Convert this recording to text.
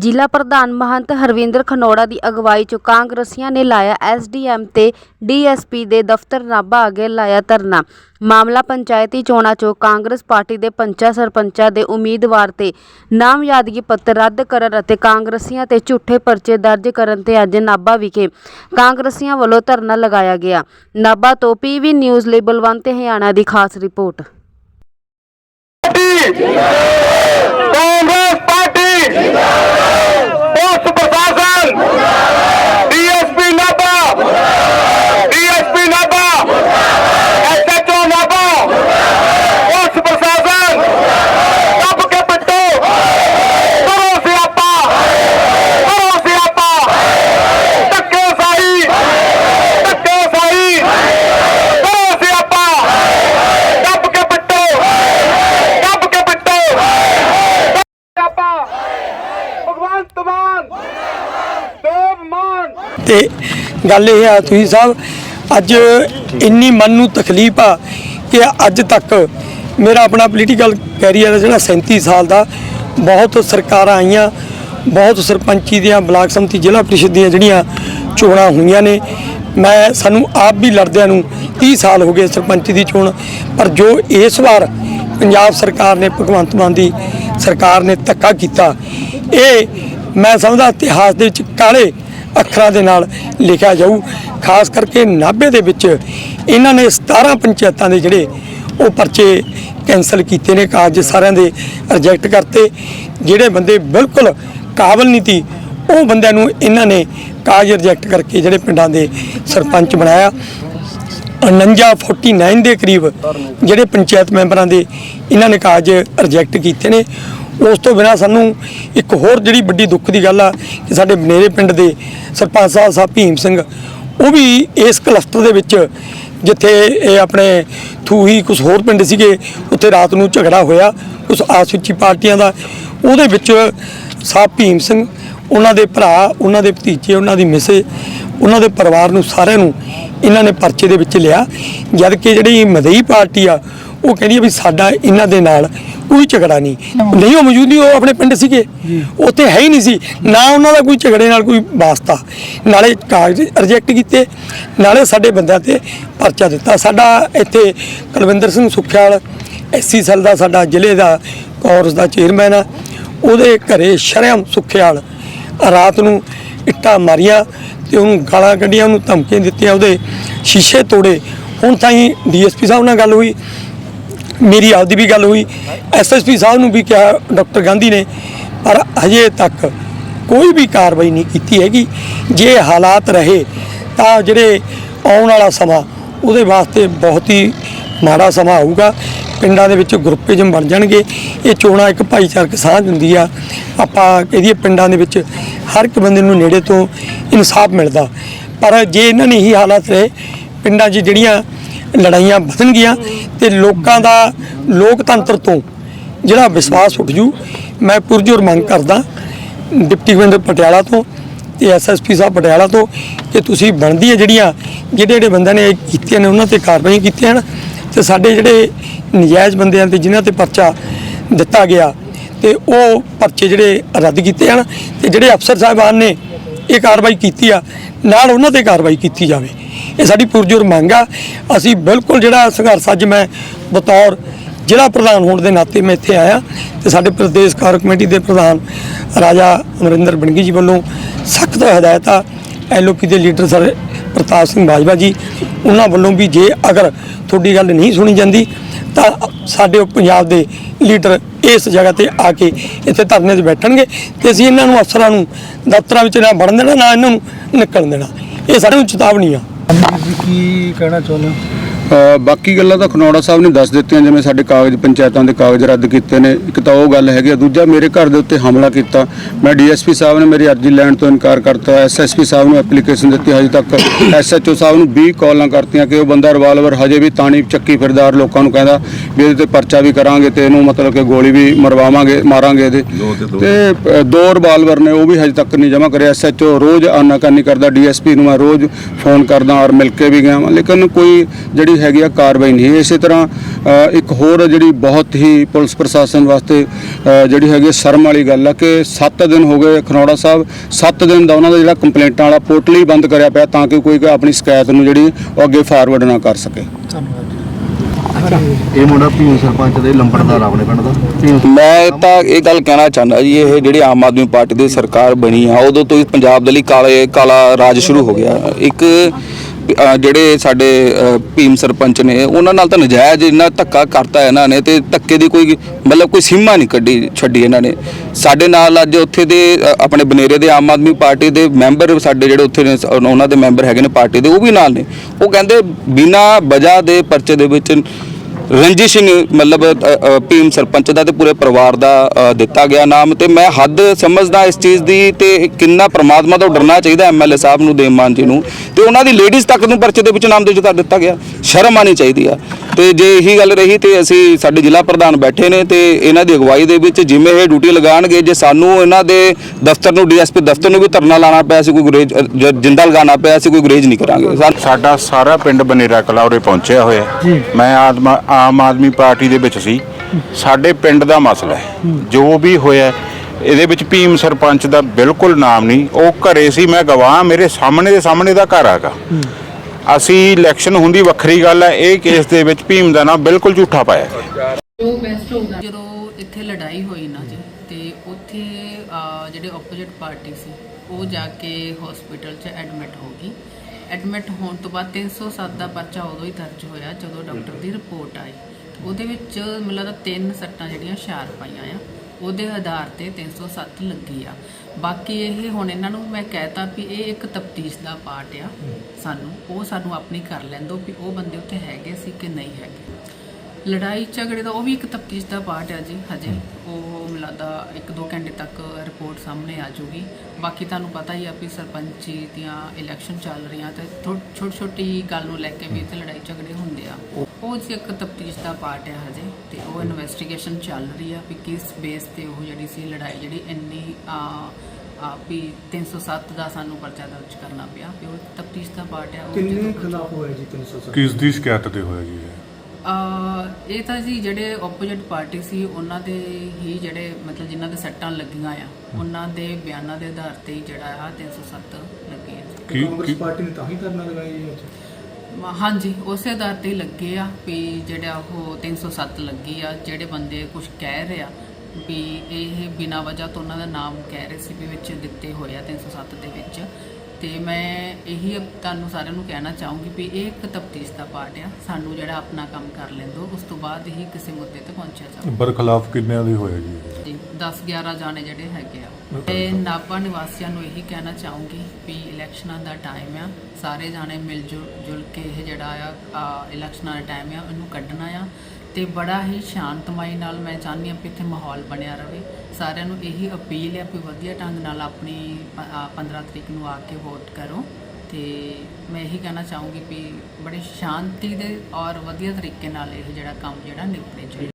ਜ਼ਿਲ੍ਹਾ ਪ੍ਰਧਾਨ ਮਹੰਤ ਹਰਵਿੰਦਰ ਖਨੌੜਾ ਦੀ ਅਗਵਾਈ 'ਚ ਕਾਂਗਰਸੀਆਂ ਨੇ ਲਾਇਆ ਐਸਡੀਐਮ ਤੇ ਡੀਐਸਪੀ ਦੇ ਦਫ਼ਤਰ ਨਾਭਾ ਅੱਗੇ ਲਾਇਆ ਧਰਨਾ। ਮਾਮਲਾ ਪੰਚਾਇਤੀ ਚੋਣਾਂ 'ਚੋਂ ਕਾਂਗਰਸ ਪਾਰਟੀ ਦੇ ਪੰਚਾਂ ਸਰਪੰਚਾਂ ਦੇ ਉਮੀਦਵਾਰ ਤੇ ਨਾਮਜ਼ਦਗੀ ਪੱਤਰ ਰੱਦ ਕਰਨ ਅਤੇ ਕਾਂਗਰਸੀਆਂ ਤੇ ਝੂਠੇ ਪਰਚੇ ਦਰਜ ਕਰਨ ਤੇ ਅੱਜ ਨਾਭਾ ਵਿਖੇ ਕਾਂਗਰਸੀਆਂ ਵੱਲੋਂ ਧਰਨਾ ਲਗਾਇਆ ਗਿਆ। ਨਾਭਾ ਤੋਂ ਪੀਵੀ ਨਿਊਜ਼ ਲਈ ਬਲਵੰਤ ਹਰਿਆਣਾ ਦੀ ਖਾਸ ਰਿਪੋਰਟ। ਕਾਂਗਰਸ ਪਾਰਟੀ ਪੁਲਿਸ ਪ੍ਰਸ਼ਾਸਨ DSP Nabha DSP Nabha SHO Nabha police ਪ੍ਰਸ਼ਾਸਨ ਕੱਪ ਕੇ ਪਿੱਟੋ ਕਰੋ ਸਿਆਪਾ ਕਰੋ ਸਿਆਪਾ ਧੱਕੇ ਸਾਈ ਧੱਕੇ ਸਾਈ ਕਰੋ ਸਿਆਪਾ ਕੱਪ ਕੇ ਪਿੱਟੋ ਕੱਪ ਕੇ ਪਿੱਟੋ ਸਿਆਪਾ ਭਗਵੰਤ ਮਾਨ ਦੇਵ ਮਾਨ ਤੇ ਗੱਲ ਇਹ ਆ ਤੁਸੀਂ ਸਾਹਿਬ, ਅੱਜ ਇੰਨੀ ਮਨ ਨੂੰ ਤਕਲੀਫ ਆ ਕਿ ਅੱਜ ਤੱਕ ਮੇਰਾ ਆਪਣਾ ਪੋਲੀਟੀਕਲ ਕੈਰੀਅਰ ਜਿਹੜਾ 37 ਸਾਲ ਦਾ, ਬਹੁਤ ਸਰਕਾਰਾਂ ਆਈਆਂ, ਬਹੁਤ ਸਰਪੰਚੀ ਦੀਆਂ, ਬਲਾਕ ਸੰਮਤੀ, ਜ਼ਿਲ੍ਹਾ ਪ੍ਰੀਸ਼ਦ ਦੀਆਂ ਜਿਹੜੀਆਂ ਚੋਣਾਂ ਹੋਈਆਂ ਨੇ, ਮੈਂ ਸਾਨੂੰ ਆਪ ਵੀ ਲੜਦਿਆਂ ਨੂੰ 30 ਸਾਲ ਹੋ ਗਏ ਸਰਪੰਚੀ ਦੀ ਚੋਣ, ਪਰ ਜੋ ਇਸ ਵਾਰ ਪੰਜਾਬ ਸਰਕਾਰ ਨੇ, ਭਗਵੰਤ ਮਾਨ ਦੀ ਸਰਕਾਰ ਨੇ ਧੱਕਾ ਕੀਤਾ, ਇਹ ਮੈਂ ਸਮਝਦਾ ਇਤਿਹਾਸ ਦੇ ਵਿੱਚ ਕਾਲੇ ਅੱਖਰਾਂ ਦੇ ਨਾਲ ਲਿਖਿਆ ਜਾਊ। ਖਾਸ ਕਰਕੇ ਨਾਭੇ ਦੇ ਵਿੱਚ ਇਹਨਾਂ ਨੇ 17 ਪੰਚਾਇਤਾਂ ਦੇ ਜਿਹੜੇ ਉਹ ਪਰਚੇ ਕੈਨਸਲ ਕੀਤੇ ਨੇ ਕਾਗਜ਼ ਸਾਰਿਆਂ ਦੇ ਰਿਜੈਕਟ ਕਰਤੇ। ਜਿਹੜੇ ਬੰਦੇ ਬਿਲਕੁਲ ਕਾਬਲ ਨਹੀਂ ਸੀ, ਉਹ ਬੰਦਿਆਂ ਨੂੰ ਇਹਨਾਂ ਨੇ ਕਾਗਜ਼ ਰਿਜੈਕਟ ਕਰਕੇ ਜਿਹੜੇ ਪਿੰਡਾਂ ਦੇ ਸਰਪੰਚ ਬਣਾਇਆ। 49 49 ਦੇ ਕਰੀਬ ਜਿਹੜੇ ਪੰਚਾਇਤ ਮੈਂਬਰਾਂ ਦੇ ਇਹਨਾਂ ਨੇ ਕਾਗਜ਼ ਰਿਜੈਕਟ ਕੀਤੇ ਨੇ। ਉਸ ਤੋਂ ਬਿਨਾਂ ਸਾਨੂੰ ਇੱਕ ਹੋਰ ਜਿਹੜੀ ਵੱਡੀ ਦੁੱਖ ਦੀ ਗੱਲ ਆ ਕਿ ਸਾਡੇ ਬਨੇਰੇ ਪਿੰਡ ਦੇ ਸਰਪੰਚ ਸਾਹਿਬ ਸਾਹਿਬ ਭੀਮ ਸਿੰਘ, ਉਹ ਵੀ ਇਸ ਕਲਸਟਰ ਦੇ ਵਿੱਚ ਜਿੱਥੇ ਇਹ ਆਪਣੇ ਥੂਹੀ ਕੁਝ ਹੋਰ ਪਿੰਡ ਸੀਗੇ, ਉੱਥੇ ਰਾਤ ਨੂੰ ਝਗੜਾ ਹੋਇਆ ਉਸ ਆਸ ਪਾਰਟੀਆਂ ਦਾ। ਉਹਦੇ ਵਿੱਚ ਸਾਹਿਬ ਭੀਮ ਸਿੰਘ, ਉਹਨਾਂ ਦੇ ਭਰਾ, ਉਹਨਾਂ ਦੇ ਭਤੀਜੇ, ਉਹਨਾਂ ਦੀ ਮਿਸੇ, ਉਹਨਾਂ ਦੇ ਪਰਿਵਾਰ ਨੂੰ ਸਾਰਿਆਂ ਨੂੰ ਇਹਨਾਂ ਨੇ ਪਰਚੇ ਦੇ ਵਿੱਚ ਲਿਆ। ਜਦ ਕਿ ਜਿਹੜੀ ਮਦਈ ਪਾਰਟੀ ਆ ਉਹ ਕਹਿੰਦੀ ਆ ਵੀ ਸਾਡਾ ਇਹਨਾਂ ਦੇ ਨਾਲ ਕੋਈ ਝਗੜਾ ਨਹੀਂ। ਨਹੀਂ ਉਹ ਮੌਜੂਦ ਨਹੀਂ ਉਹ ਆਪਣੇ ਪਿੰਡ ਸੀਗੇ। ਉੱਥੇ ਹੈ ਹੀ ਨਹੀਂ ਸੀ। ਨਾ ਉਹਨਾਂ ਦਾ ਕੋਈ ਝਗੜੇ ਨਾਲ ਕੋਈ ਵਾਸਤਾ। ਨਾਲੇ ਕਾਗਜ਼ ਰਿਜੈਕਟ ਕੀਤੇ। ਨਾਲੇ ਸਾਡੇ ਬੰਦਿਆਂ ਤੇ ਪਰਚਾ ਦਿੱਤਾ। ਸਾਡਾ ਇੱਥੇ ਕੁਲਵਿੰਦਰ ਸਿੰਘ ਸੁਖਿਆਲ ਐਸਸੀ ਸੈੱਲ ਦਾ ਸਾਡਾ ਜ਼ਿਲ੍ਹੇ ਦਾ ਕਾਂਗਰਸ ਦਾ ਚੇਅਰਮੈਨ ਆ। ਉਹਦੇ ਘਰੇ ਸ਼ਰਮ ਸੁਖਿਆਲ ਰਾਤ ਨੂੰ ਇੱਟਾਂ ਮਾਰੀਆਂ ਤੇ ਉਹਨੂੰ ਗਾਲਾਂ ਕੱਢੀਆਂ ਉਹਨੂੰ ਧਮਕੀਆਂ ਦਿੱਤੀਆਂ ਉਹਦੇ ਸ਼ੀਸ਼ੇ ਤੋੜੇ। ਹੁਣ ਤਾਈਂ ਡੀਐਸਪੀ ਸਾਹਿਬ ਨਾਲ ਗੱਲ ਹੋਈ। ਮੇਰੀ ਆਪਦੀ ਵੀ ਗੱਲ ਹੋਈ ਐਸਐਸਪੀ ਸਾਹਿਬ ਨੂੰ ਵੀ ਕਿਹਾ, ਡਾਕਟਰ ਗਾਂਧੀ ਨੇ, ਪਰ ਹਜੇ ਤੱਕ ਕੋਈ ਵੀ ਕਾਰਵਾਈ ਨਹੀਂ ਕੀਤੀ ਹੈਗੀ। ਜੇ ਹਾਲਾਤ ਰਹੇ, ਤਾਂ ਜਿਹੜੇ ਆਉਣ ਵਾਲਾ ਸਮਾਂ, ਉਹਦੇ ਵਾਸਤੇ ਬਹੁਤ ਹੀ ਮਾੜਾ ਸਮਾਂ ਆਊਗਾ ਪਿੰਡਾਂ ਦੇ ਵਿੱਚ ਗਰੁੱਪਿਜ਼ਮ ਬਣ ਜਾਣਗੇ। ਇਹ ਚੋਣਾਂ ਇੱਕ ਭਾਈਚਾਰਕ ਸਾਂਝ ਹੁੰਦੀ ਆ। ਆਪਾਂ ਇਹਦੀ ਪਿੰਡਾਂ ਦੇ ਵਿੱਚ ਹਰ ਇੱਕ ਬੰਦੇ ਨੂੰ ਨੇੜੇ ਤੋਂ ਇਨਸਾਫ ਮਿਲਦਾ। ਪਰ ਜੇ ਇਹਨਾਂ ਨੇ ਹੀ ਹਾਲਾਤ ਰਹੇ, ਪਿੰਡਾਂ 'ਚ ਜਿਹੜੀਆਂ ਲੜਾਈਆਂ ਵਧਣਗੀਆਂ ਤੇ ਲੋਕਾਂ ਦਾ ਲੋਕਤੰਤਰ ਤੋਂ ਜਿਹੜਾ ਵਿਸ਼ਵਾਸ ਉੱਠ ਜੂ, ਮੈਂ ਪੁਰਜੋਰ ਮੰਗ ਕਰਦਾ, ਡਿਪਟੀ ਕਮਿਸ਼ਨਰ ਪਟਿਆਲਾ ਤੋਂ ਤੇ ਐਸਐਸਪੀ ਸਾਹਿਬ ਪਟਿਆਲਾ ਤੋਂ ਕਿ ਤੁਸੀਂ ਬਣਦੀਆਂ ਜਿਹੜੀਆਂ, ਜਿਹੜੇ ਜਿਹੜੇ ਬੰਦਿਆਂ ਨੇ ਇਹ ਕੀਤੀਆਂ ਨੇ, ਉਹਨਾਂ ਤੇ ਕਾਰਵਾਈ ਕੀਤੀਆਂ ਹਨ ਤੇ ਸਾਡੇ ਜਿਹੜੇ ਨਜਾਇਜ਼ ਬੰਦਿਆਂ ਤੇ ਜਿਨ੍ਹਾਂ ਤੇ ਪਰਚਾ ਦਿੱਤਾ ਗਿਆ ਤੇ ਉਹ ਪਰਚੇ ਜਿਹੜੇ ਰੱਦ ਕੀਤੇ ਹਨ ਤੇ ਜਿਹੜੇ ਅਫਸਰ ਸਾਹਿਬਾਨ ਨੇ ਇਹ ਕਾਰਵਾਈ ਕੀਤੀ ਆ, ਨਾਲ ਉਹਨਾਂ ਤੇ ਕਾਰਵਾਈ ਕੀਤੀ ਜਾਵੇ। ਇਹ ਸਾਡੀ ਪੁਰਜੋਰ ਮੰਗ ਆ। ਅਸੀਂ ਬਿਲਕੁਲ ਜਿਹੜਾ ਸੰਘਰਸ਼ ਅੱਜ ਮੈਂ ਬਤੌਰ ਜ਼ਿਲ੍ਹਾ ਪ੍ਰਧਾਨ ਹੋਣ ਦੇ ਨਾਤੇ ਮੈਂ ਇੱਥੇ ਆਇਆ ਤੇ ਸਾਡੇ ਪ੍ਰਦੇਸ਼ ਕਾਰ ਕਮੇਟੀ ਦੇ ਪ੍ਰਧਾਨ ਰਾਜਾ ਅਮਰਿੰਦਰ ਬਣਗੀ ਜੀ ਵੱਲੋਂ ਸਖਤ ਹਦਾਇਤਾਂ ਐਲਓਪੀ ਦੇ ਲੀਡਰ ਸਰ ਪ੍ਰਤਾਪ ਸਿੰਘ ਬਾਜਵਾ ਜੀ, ਉਹਨਾਂ ਵੱਲੋਂ ਵੀ ਜੇ ਅਗਰ ਤੁਹਾਡੀ ਗੱਲ ਨਹੀਂ ਸੁਣੀ ਜਾਂਦੀ, ਤਾਂ ਸਾਡੇ ਉਹ ਪੰਜਾਬ ਦੇ ਲੀਡਰ ਇਸ ਜਗ੍ਹਾ ਤੇ ਆ ਕੇ ਇੱਥੇ ਧਰਨੇ 'ਤੇ ਬੈਠਣਗੇ ਤੇ ਅਸੀਂ ਇਹਨਾਂ ਨੂੰ ਅਫਸਰਾਂ ਨੂੰ ਦਫ਼ਤਰਾਂ ਵਿੱਚ ਨਾ ਵੜਨ ਦੇਣਾ, ਨਾ ਇਹਨਾਂ ਨੂੰ ਨਿਕਲਣ ਦੇਣਾ। ਇਹ ਸਾਡੇ ਨੂੰ ਚੇਤਾਵਨੀ ਆ। ਜੀ ਕੀ ਕਹਿਣਾ ਚਾਹੁੰਦੇ ਹੋ? ਬਾਕੀ ਗੱਲਾਂ ਤਾਂ ਖਨੌੜਾ ਸਾਹਿਬ ਨੇ ਦੱਸ ਦਿੱਤੀਆਂ ਜਿਵੇਂ ਸਾਡੇ ਕਾਗਜ਼ ਪੰਚਾਇਤਾਂ ਦੇ ਕਾਗਜ਼ ਰੱਦ ਕੀਤੇ ਨੇ। ਇੱਕ ਤਾਂ ਉਹ ਗੱਲ ਹੈਗੀ ਆ ਦੂਜਾ ਮੇਰੇ ਘਰ ਦੇ ਉੱਤੇ ਹਮਲਾ ਕੀਤਾ। ਮੈਂ ਡੀਐਸਪੀ ਸਾਹਿਬ ਨੇ ਮੇਰੀ ਅਰਜ਼ੀ ਲੈਣ ਤੋਂ ਇਨਕਾਰ ਕਰਤਾ। ਐਸਐਸਪੀ ਸਾਹਿਬ ਨੂੰ ਐਪਲੀਕੇਸ਼ਨ ਦਿੱਤੀ ਹਜੇ ਤੱਕ ਐਸਐਚਓ ਸਾਹਿਬ ਨੂੰ 20 ਕਾਲਾਂ ਕਰਤੀਆਂ ਕਿ ਉਹ ਬੰਦਾ ਰਿਵਾਲਵਰ ਹਜੇ ਵੀ ਤਾਣੀ ਚੱਕੀ ਫਿਰਦਾਰ ਲੋਕਾਂ ਨੂੰ ਕਹਿੰਦਾ ਵੀ ਇਹਦੇ ਤੇ ਪਰਚਾ ਵੀ ਕਰਾਂਗੇ ਤੇ ਇਹਨੂੰ ਮਤਲਬ ਕਿ ਗੋਲੀ ਵੀ ਮਰਵਾਵਾਂਗੇ ਮਾਰਾਂਗੇ ਇਹਦੇ। ਤੇ ਦੋ। ਰਿਵਾਲਵਰ ਨੇ ਉਹ ਵੀ ਹਜੇ ਤੱਕ ਨਹੀਂ ਜਮ੍ਹਾਂ ਕਰੇ। ਐਸਐਚਓ ਰੋਜ਼ ਆਨਾਕਾਨੀ ਕਰਦਾ ਡੀਐਸਪੀ ਨੂੰ ਮੈਂ ਰੋਜ਼ ਫੋਨ ਕਰਦਾ ਔਰ ਮਿਲ ਕੇ ਵੀ ਗਿਆ ਲੇਕਿਨ ਕੋਈ ਜਿਹੜੀ ਜਿਹੜੀ ਹੈਗੀ ਆ ਕਾਰਵਾਈ ਨਹੀਂ ਇਸੇ ਤਰ੍ਹਾਂ ਇੱਕ ਹੋਰ ਜਿਹੜੀ ਬਹੁਤ ਹੀ ਪੁਲਿਸ ਪ੍ਰਸ਼ਾਸਨ ਵਾਸਤੇ ਜਿਹੜੀ ਹੈਗੀ ਸ਼ਰਮ ਵਾਲੀ ਗੱਲ ਆ ਕਿ 7 ਦਿਨ ਹੋ ਗਏ ਖਨੌੜਾ ਸਾਹਿਬ 7 ਦਿਨ ਦਾ ਉਹਨਾਂ ਦਾ ਜਿਹੜਾ ਕੰਪਲੇਂਟਾਂ ਵਾਲਾ ਪੋਰਟਲ ਹੀ ਬੰਦ ਕਰਿਆ ਪਿਆ ਤਾਂ ਕਿ ਕੋਈ ਆਪਣੀ ਸ਼ਿਕਾਇਤ ਨੂੰ ਜਿਹੜੀ ਉਹ ਅੱਗੇ ਫਾਰਵਰਡ ਨਾ ਕਰ ਸਕੇ। ਇਹ ਮੁੰਡਾ ਭੀਮ ਸਰਪੰਚ ਦੇ ਲੰਬੜਦਾਰ ਆਪਣੇ ਪਿੰਡ ਦਾ। ਮੈਂ ਤਾਂ ਇਹ ਗੱਲ ਕਹਿਣਾ ਚਾਹੁੰਦਾ ਜੀ ਇਹ ਜਿਹੜੀ ਆਮ ਆਦਮੀ ਪਾਰਟੀ ਦੀ ਸਰਕਾਰ ਬਣੀ ਆ ਉਦੋਂ ਤੋਂ ਹੀ ਪੰਜਾਬ ਦੇ ਲਈ ਕਾਲੇ ਕਾਲਾ ਰਾਜ ਸ਼ੁਰੂ ਹੋ ਗਿਆ। ਇੱਕ ਜਿਹੜੇ ਸਾਡੇ ਭੀਮ ਸਰਪੰਚ ਨੇ, ਉਹਨਾਂ ਨਾਲ ਤਾਂ ਨਜਾਇਜ਼ ਇੰਨਾ ਧੱਕਾ ਕਰਤਾ ਇਹਨਾਂ ਨੇ ਤੇ ਧੱਕੇ ਦੀ ਕੋਈ ਮਤਲਬ ਕੋਈ ਸੀਮਾ ਨਹੀਂ ਕੱਢੀ, ਛੱਡੀ ਇਹਨਾਂ ਨੇ। ਸਾਡੇ ਨਾਲ ਅੱਜ ਉੱਥੇ ਦੇ ਆਪਣੇ ਬਨੇਰੇ ਦੇ ਆਮ ਆਦਮੀ ਪਾਰਟੀ ਦੇ ਮੈਂਬਰ ਸਾਡੇ ਜਿਹੜੇ ਉੱਥੇ ਨੇ ਉਹਨਾਂ ਦੇ ਮੈਂਬਰ ਹੈਗੇ ਨੇ ਪਾਰਟੀ ਦੇ, ਉਹ ਵੀ ਨਾਲ ਨੇ। ਉਹ ਕਹਿੰਦੇ ਬਿਨਾ ਵਜ੍ਹਾ ਦੇ ਪਰਚੇ ਦੇ ਵਿੱਚ ਰੰਜਿਸ਼ ਸਿੰਘ ਮਤਲਬ ਭੀਮ ਸਰਪੰਚ ਦਾ ਤੇ ਪੂਰੇ ਪਰਿਵਾਰ ਦਾ ਦਿੱਤਾ ਗਿਆ ਨਾਮ ਤੇ ਮੈਂ ਹੱਦ ਸਮਝਦਾ ਇਸ ਚੀਜ਼ ਦੀ ਤੇ ਕਿੰਨਾ ਪ੍ਰਮਾਤਮਾ ਤੋਂ ਡਰਨਾ ਚਾਹੀਦਾ ਐਮਐਲਏ ਸਾਹਿਬ ਨੂੰ ਦੇਮਾਨ ਜੀ ਨੂੰ ਤੇ ਉਹਨਾਂ ਦੀ ਲੇਡੀਜ਼ ਤੱਕ ਨੂੰ ਪਰਚੇ ਦੇ ਵਿੱਚ ਨਾਮ ਦਰਜ ਕਰ ਦਿੱਤਾ ਗਿਆ। ਸ਼ਰਮ ਆਣੀ ਚਾਹੀਦੀ ਆ। ਤੇ ਜੇ ਇਹੀ ਗੱਲ ਰਹੀ ਤੇ ਅਸੀਂ ਸਾਡੇ ਜ਼ਿਲ੍ਹਾ ਪ੍ਰਧਾਨ ਬੈਠੇ ਨੇ ਤੇ ਇਹਨਾਂ ਦੀ ਅਗਵਾਈ ਦੇ ਵਿੱਚ ਜਿਵੇਂ ਇਹ ਡਿਊਟੀ ਲਗਾਣਗੇ ਜੇ ਸਾਨੂੰ ਇਹਨਾਂ ਦੇ ਦਫ਼ਤਰ ਨੂੰ ਡੀਐਸਪੀ ਦਫ਼ਤਰ ਨੂੰ ਵੀ ਧਰਨਾ ਲਾਣਾ ਪਿਆ ਸੀ ਕੋਈ ਗੁਰੇਜ ਜਿੰਦਾ ਲਗਾਉਣਾ ਪਿਆ ਸੀ ਕੋਈ ਗੁਰੇਜ ਨਹੀਂ ਕਰਾਂਗੇ। ਸਾਡਾ ਸਾਰਾ ਪਿੰਡ ਬਨੇਰਾ ਕਲਾ ਉਰੇ ਪਹੁੰਚਿਆ ਹੋਇਆ। ਮੈਂ ਆਦਮ ਆਮ ਆਦਮੀ ਪਾਰਟੀ ਦੇ ਵਿੱਚ ਸੀ। ਸਾਡੇ ਪਿੰਡ ਦਾ ਮਸਲਾ ਹੈ। ਜੋ ਵੀ ਹੋਇਆ ਇਹਦੇ ਵਿੱਚ ਭੀਮ ਸਰਪੰਚ ਦਾ ਬਿਲਕੁਲ ਨਾਮ ਨਹੀਂ। ਉਹ ਘਰੇ ਸੀ ਮੈਂ ਗਵਾਹ ਮੇਰੇ ਸਾਹਮਣੇ ਦੇ ਸਾਹਮਣੇ ਦਾ ਘਰ ਹੈਗਾ। ਅਸੀਂ ਇਲੈਕਸ਼ਨ ਹੁੰਦੀ ਵੱਖਰੀ ਗੱਲ ਹੈ ਇਹ ਕੇਸ ਦੇ ਵਿੱਚ ਭੀਮ ਦਾ ਨਾਮ ਬਿਲਕੁਲ ਝੂਠਾ ਪਾਇਆ ਗਿਆ ਜਦੋਂ ਇੱਥੇ ਲੜਾਈ ਹੋਈ ਨਾ ਜੀ ਤੇ ਉੱਥੇ ਅਹ, ਜਿਹੜੇ ਆਪੋਜ਼ਿਟ ਪਾਰਟੀ ਸੀ ਉਹ ਜਾ ਕੇ ਹਸਪੀਟਲ 'ਚ ਐਡਮਿਟ ਹੋ ਗਈ। ਐਡਮਿਟ ਹੋਣ ਤੋਂ ਬਾਅਦ 307 ਦਾ ਪਰਚਾ ਉਦੋਂ ਹੀ ਦਰਜ ਹੋਇਆ ਜਦੋਂ ਡਾਕਟਰ ਦੀ ਰਿਪੋਰਟ ਆਈ। ਉਹਦੇ ਵਿੱਚ ਮੈਨੂੰ ਤਿੰਨ ਸੱਟਾਂ ਜਿਹੜੀਆਂ ਸ਼ਾਰਪ ਪਾਈਆਂ ਆ। ਉਹਦੇ ਆਧਾਰ ਤੇ 307 ਲੱਗੀ ਆ। ਬਾਕੀ ਇਹ ਹੁਣ ਇਹਨਾਂ ਨੂੰ ਮੈਂ ਕਹਿਤਾ ਵੀ ਇਹ ਇੱਕ ਤਫਤੀਸ਼ ਦਾ ਪਾਰਟ ਆ। ਸਾਨੂੰ ਉਹ ਸਾਨੂੰ ਆਪਣੀ ਕਰ ਲੈਣ ਦਿਓ ਵੀ ਉਹ ਬੰਦੇ ਉੱਥੇ ਹੈਗੇ ਸੀ ਕਿ ਨਹੀਂ ਹੈਗੇ। ਲੜਾਈ ਝਗੜੇ ਦਾ ਉਹ ਵੀ ਇੱਕ ਤਫਤੀਸ਼ ਦਾ ਪਾਰਟ ਹੈ ਜੀ ਹਜੇ। ਉਹ ਮਿਲਦਾ ਇੱਕ ਦੋ ਘੰਟੇ ਤੱਕ ਰਿਪੋਰਟ ਸਾਹਮਣੇ ਆ ਜਾਊਗੀ ਬਾਕੀ ਤੁਹਾਨੂੰ ਪਤਾ ਹੀ ਆ ਵੀ ਸਰਪੰਚੀ ਦੀਆਂ ਇਲੈਕਸ਼ਨ ਚੱਲ ਰਹੀਆਂ ਤੇ ਛੋਟੀ ਛੋਟੀ ਗੱਲ ਨੂੰ ਲੈ ਕੇ ਵੀ ਇੱਥੇ ਲੜਾਈ ਝਗੜੇ ਹੁੰਦੇ ਆ। ਉਹ ਜੀ ਇੱਕ ਤਫਤੀਸ਼ ਦਾ ਪਾਰਟ ਹੈ ਹਜੇ ਤੇ ਉਹ ਇਨਵੈਸਟੀਗੇਸ਼ਨ ਚੱਲ ਰਹੀ ਆ ਵੀ ਕਿਸ ਬੇਸ ਤੇ ਉਹ ਜਿਹੜੀ ਸੀ ਲੜਾਈ ਜਿਹੜੀ ਇੰਨੀ ਆ ਆ ਵੀ 307 ਦਾ ਸਾਨੂੰ ਪਰਚਾ ਦਰਜ ਕਰਨਾ ਪਿਆ ਵੀ ਉਹ ਤਫਤੀਸ਼ ਦਾ ਪਾਰਟ ਹੈ ਉਹ ਕਿੰਨੇ ਖਿਲਾਫ ਹੋਇਆ ਜੀ 307 ਕਿਸ ਦੀ ਸ਼ਿਕਾਇਤ ਤੇ ਹੋਇਆ ਜੀ ਇਹ? ਇਹ ਤਾਂ ਜੀ ਜਿਹੜੇ ਆਪੋਜ਼ਿਟ ਪਾਰਟੀ ਸੀ ਉਹਨਾਂ ਦੇ ਹੀ ਜਿਹੜੇ ਮਤਲਬ ਜਿਨ੍ਹਾਂ ਦੇ ਸੱਟਾਂ ਲੱਗੀਆਂ ਆ ਉਹਨਾਂ ਦੇ ਬਿਆਨਾਂ ਦੇ ਆਧਾਰ ਤੇ ਹੀ ਜਿਹੜਾ ਆ 307 ਲੱਗੇ ਆ। ਕੀ ਕਾਂਗਰਸ ਕੀ ਪਾਰਟੀ ਨੇ ਤਾਂ ਹੀ ਧਰਨਾ ਲਗਾਇਆ ਜੀ ਅੱਜ ਮ- ਹਾਂਜੀ ਉਸੇ ਆਧਾਰ ਤੇ ਹੀ ਲੱਗੇ ਆ ਵੀ ਜਿਹੜਾ ਉਹ 307 ਲੱਗੀ ਆ ਜਿਹੜੇ ਬੰਦੇ ਕੁਝ ਕਹਿ ਰਹੇ ਆ ਵੀ ਇਹ ਬਿਨਾਂ ਵਜ੍ਹਾ ਤੋਂ ਉਹਨਾਂ ਦਾ ਨਾਮ ਕਹਿ ਰਹੇ ਸੀ ਵੀ ਵਿੱਚ ਦਿੱਤੇ ਹੋਏ ਆ 307 ਦੇ ਵਿੱਚ। ਤੇ ਮੈਂ ਇਹੀ ਤੁਹਾਨੂੰ ਸਾਰਿਆਂ ਨੂੰ ਕਹਿਣਾ ਚਾਹੂੰਗੀ ਵੀ ਇਹ ਇੱਕ ਤਫਤੀਸ਼ ਦਾ ਪਾਰਟ ਆ। ਸਾਨੂੰ ਜਿਹੜਾ ਆਪਣਾ ਕੰਮ ਕਰ ਲੈਣ ਦਿਓ ਉਸ ਤੋਂ ਬਾਅਦ ਹੀ ਕਿਸੇ ਮੁੱਦੇ ਤੇ ਪਹੁੰਚਿਆ ਜਾਵੇ। ਬਰਖਲਾਫ ਕਿੰਨਿਆਂ ਦੀ ਹੋਇਆ ਜੀ ਇਹ? ਜੀ 10 11 ਜਾਣੇ ਜਿਹੜੇ ਹੈਗੇ ਆ। ਤੇ ਨਾਭਾ ਨਿਵਾਸੀਆਂ ਨੂੰ ਇਹੀ ਕਹਿਣਾ ਚਾਹੂੰਗੀ ਵੀ ਇਲੈਕਸ਼ਨਾਂ ਦਾ ਟਾਈਮ ਆ। ਸਾਰੇ ਜਾਣੇ ਮਿਲ ਜੁਲ ਜੁਲ ਕੇ ਇਹ ਜਿਹੜਾ ਆ ਆ, ਇਲੈਕਸ਼ਨਾਂ ਦਾ ਟਾਈਮ ਆ ਉਹਨੂੰ ਕੱਢਣਾ ਆ। ਤੇ ਬੜਾ ਹੀ ਸ਼ਾਂਤਮਈ ਨਾਲ ਮੈਂ ਚਾਹੁੰਦੀ ਹਾਂ ਵੀ ਇੱਥੇ ਮਾਹੌਲ ਬਣਿਆ ਰਹੇ ਸਾਰਿਆਂ ਨੂੰ ਇਹੀ ਅਪੀਲ ਹੈ ਵੀ ਵਧੀਆ ਢੰਗ ਨਾਲ ਆਪਣੀ ਪ- 15 ਤਰੀਕ ਨੂੰ ਆ ਕੇ ਵੋਟ ਕਰੋ। ਤੇ ਮੈਂ ਇਹੀ ਕਹਿਣਾ ਚਾਹੂੰਗੀ ਵੀ ਬੜੇ ਸ਼ਾਂਤੀ ਦੇ ਔਰ ਵਧੀਆ ਤਰੀਕੇ ਨਾਲ ਇਹ ਜਿਹੜਾ ਕੰਮ ਜਿਹੜਾ ਨਿਪਟੇ। ਜਾਵੇ